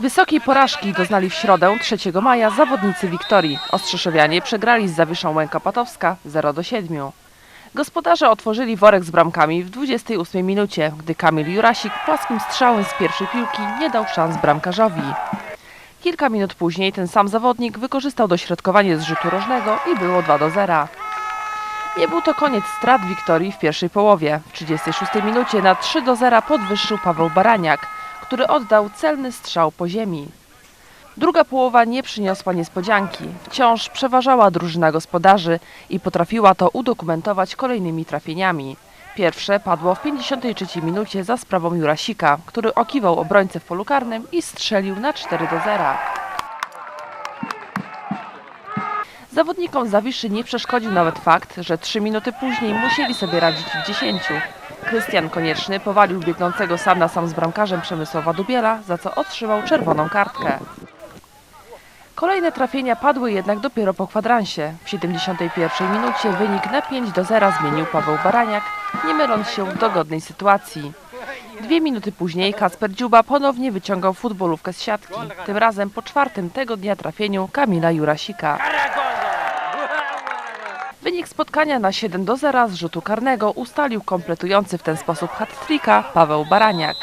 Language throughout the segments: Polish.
Wysokiej porażki doznali w środę 3 maja zawodnicy Wiktorii. Ostrzeszowianie przegrali z Zawiszą Łęka-Patowska 0 do 7. Gospodarze otworzyli worek z bramkami w 28 minucie, gdy Kamil Jurasik płaskim strzałem z pierwszej piłki nie dał szans bramkarzowi. Kilka minut później ten sam zawodnik wykorzystał dośrodkowanie z rzutu rożnego i było 2 do 0. Nie był to koniec strat Wiktorii w pierwszej połowie. W 36 minucie na 3 do 0 podwyższył Paweł Baraniak, który oddał celny strzał po ziemi. Druga połowa nie przyniosła niespodzianki. Wciąż przeważała drużyna gospodarzy i potrafiła to udokumentować kolejnymi trafieniami. Pierwsze padło w 53 minucie za sprawą Jurasika, który okiwał obrońcę w polu karnym i strzelił na 4 do 0. Zawodnikom Zawiszy nie przeszkodził nawet fakt, że trzy minuty później musieli sobie radzić w dziesięciu. Krystian Konieczny powalił biegnącego sam na sam z bramkarzem Przemysława Dubiela, za co otrzymał czerwoną kartkę. Kolejne trafienia padły jednak dopiero po kwadransie. W 71 minucie wynik na 5 do 0 zmienił Paweł Baraniak, nie myląc się w dogodnej sytuacji. Dwie minuty później Kasper Dziuba ponownie wyciągał futbolówkę z siatki, tym razem po czwartym tego dnia trafieniu Kamila Jurasika. Wynik spotkania na 7 do 0 z rzutu karnego ustalił kompletujący w ten sposób hat-tricka Paweł Baraniak.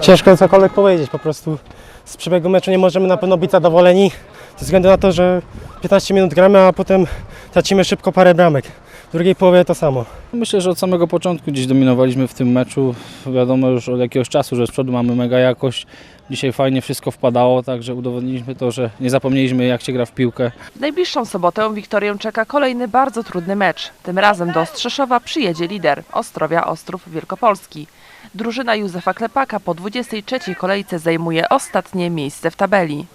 Ciężko cokolwiek powiedzieć, po prostu z przebiegu meczu nie możemy na pewno być zadowoleni ze względu na to, że 15 minut gramy, a potem tracimy szybko parę bramek. W drugiej połowie to samo. Myślę, że od samego początku gdzieś dominowaliśmy w tym meczu. Wiadomo już od jakiegoś czasu, że z przodu mamy mega jakość. Dzisiaj fajnie wszystko wpadało, także udowodniliśmy to, że nie zapomnieliśmy jak się gra w piłkę. W najbliższą sobotę Wiktorię czeka kolejny bardzo trudny mecz. Tym razem do Ostrzeszowa przyjedzie lider Ostrowia Ostrów Wielkopolski. Drużyna Józefa Klepaka po 23 kolejce zajmuje ostatnie miejsce w tabeli.